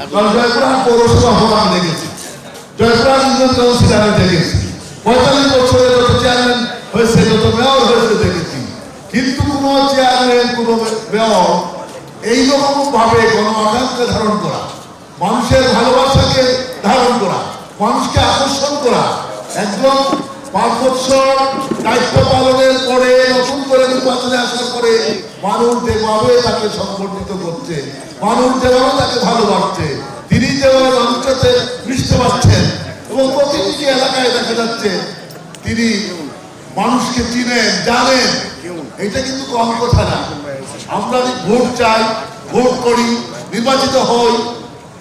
কারণ চেয়ারম্যান হয়েছে, যত মেয়র হয়েছে দেখেছি। কিন্তু কোন চেয়ারম্যান কোন মেয়র ধারণ করা, মানুষের ভালোবাসাকে ধারণ করা, মানুষকে আকর্ষণ করা একদম পাঁচ বছর দায়িত্ব পালনের পরে নতুন করে নির্বাচনে আসার পরে মানুষ যেভাবে তাকে সংগঠিত করছে, মানুষ যেভাবে তাকে ভালোবাসছে, তিনি যেভাবে মানুষের সাথে মিশতে পারছেন এবং প্রতিটি এলাকায় দেখা যাচ্ছে তিনি মানুষকে চিনেন, জানেন। এটা কিন্তু কম কথা না। আমরা ভোট চাই, ভোট করি, নির্বাচিত হই,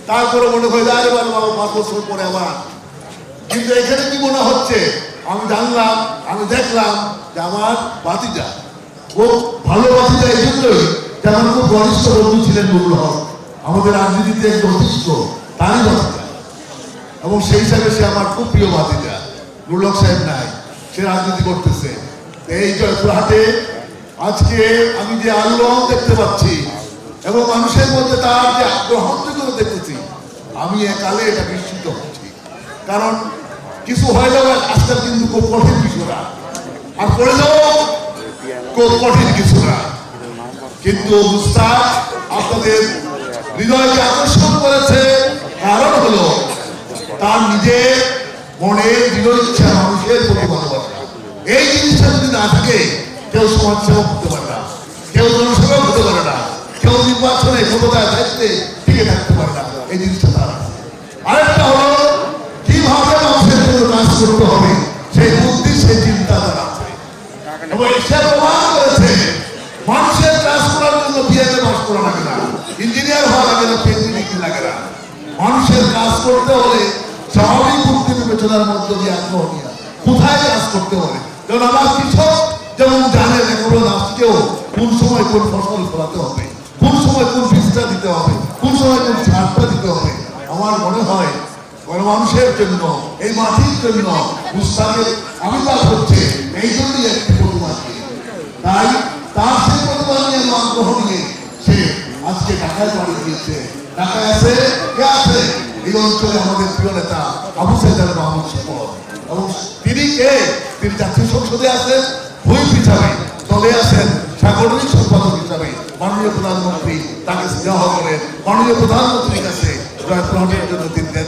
তারপরে মনে হয়, আরে বাবা, পাঁচ বছর পরে আবার। কিন্তু এখানে কি মনে হচ্ছে? আমি জানলাম, আমি দেখলাম যে আমার বাতিজা ও ভালো বাতিজা এই জন্যই যে আমার খুব ঘনিষ্ঠ বন্ধু ছিলেন নুরুল হক। আমাদের রাজনীতিতে যথেষ্ট তারই বাতিজা এবং সেই হিসাবে সে আমার খুব প্রিয় বাতিজা নুরুল হক সাহেব নাই, সে রাজনীতি করতেছে। এই জয়পুরহাটে আজকে আমি যে আন্দোলন দেখতে পাচ্ছি এবং মানুষের মধ্যে তার যে গ্রহণযোগ্যতা দেখতেছি, আমি একালে এটা বিস্মিত হচ্ছি। কারণ কিছু হয়ে যাবে আজকাল কিন্তু খুব কঠিন কিছু না। আর পড়ে যাব, খুব কঠিন কিছু না। কিন্তু আপনাদের হৃদয়কে আকর্ষণ করেছে, কারণ হলো তার নিজের মনের দৃঢ় ইচ্ছা মানুষের প্রতি ভালোবাসা। এই জিনিসটা যদি না থাকে, কেউ সমাজ সেবক হতে পারে না, কেউ জনসেবক হতে পারে না, কেউ নির্বাচনে ক্ষমতায় দায়িত্বে টিকে থাকতে পারে না। এই জিনিসটা তার আছে। আরেকটা হলো কীভাবে মানুষের জন্য কাজ করতে হবে। সেই বুদ্ধি চিন্তা সে করেছে। মানুষের কাজ করার জন্য বাস করা লাগে না। ইঞ্জিনিয়ার হওয়া লাগে না লাগে না। মানুষের কাজ করতে হলে স্বাভাবিক বুদ্ধি বিবেচনার মধ্য দিয়ে আগ্রহ নিয়ে কোথায় কাজ করতে হবে? যেমন আমার কৃষক যেমন জানে লেখাপড়া আজকেও কোন সময় কোন ফসল ফলাতে হবে, কোন সময় কোন দিতে হবে, কোন সময় কোন দিতে হবে। আমার মনে হয় মানুষের জন্য, এই মাটির জন্য মুস্তাকের আবির্ভাব হচ্ছে। এই জন্যই একটি প্রতিমা তাই তার সেই প্রতিমা নিয়ে আগ্রহ নিয়ে সে আজকে ঢাকায় বাড়ি দিয়েছে ঢাকায় আছে, কে আছে? এই অঞ্চলে আমাদের প্রিয় নেতা আবু সাইদার মাহমুদ এবং তিনি কে? তিনি জাতীয় সংসদে আছেন হিসাবে দলে আছেন, সাংগঠনিক সম্পাদক হিসাবে মাননীয় প্রধানমন্ত্রী তাকে স্নেহ করেন। মাননীয় প্রধানমন্ত্রীর কাছে জন্য তিনি দেন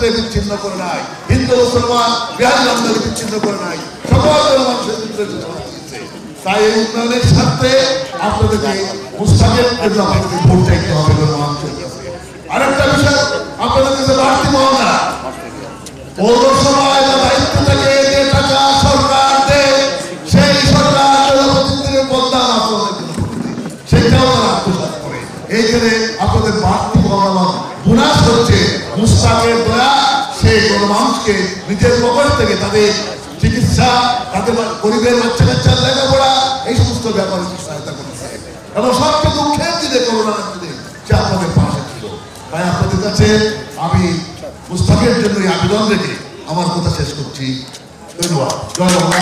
পৌরবাসীর বিচ্ছিন্ন করে নাই হিন্দু মুসলমান বিহারি বিচ্ছিন্ন করে নাই সকল। তাই এই উন্নয়নের আপনাদেরকে মুস্তাকের জন্য আপনাদেরকে ভোট হবে বলে মানুষের আরেকটা বিষয় আপনাদের বাড়তি পাওনা পৌরসভায় দায়িত্ব থেকে যে টাকা সরকার দেয় সেই সরকার আপনাদের সেটাও তারা আত্মসাৎ করে এইখানে আপনাদের মুস্তাকের দয়া সে কোনো মানুষকে নিজের পকেট থেকে তাদের চিকিৎসা, তাদের গরিবের বাচ্চা কাচ্চার লেখাপড়া এই সমস্ত ব্যাপারে সহায়তা করেছে এবং সবচেয়ে দুঃখের দিনে করোনা দিনে সে আপনাদের পাশে ছিল। তাই আপনাদের কাছে আমি মুস্তাকের জন্য আবেদন রেখে আমার কথা শেষ করছি। ধন্যবাদ। জয় বাংলা।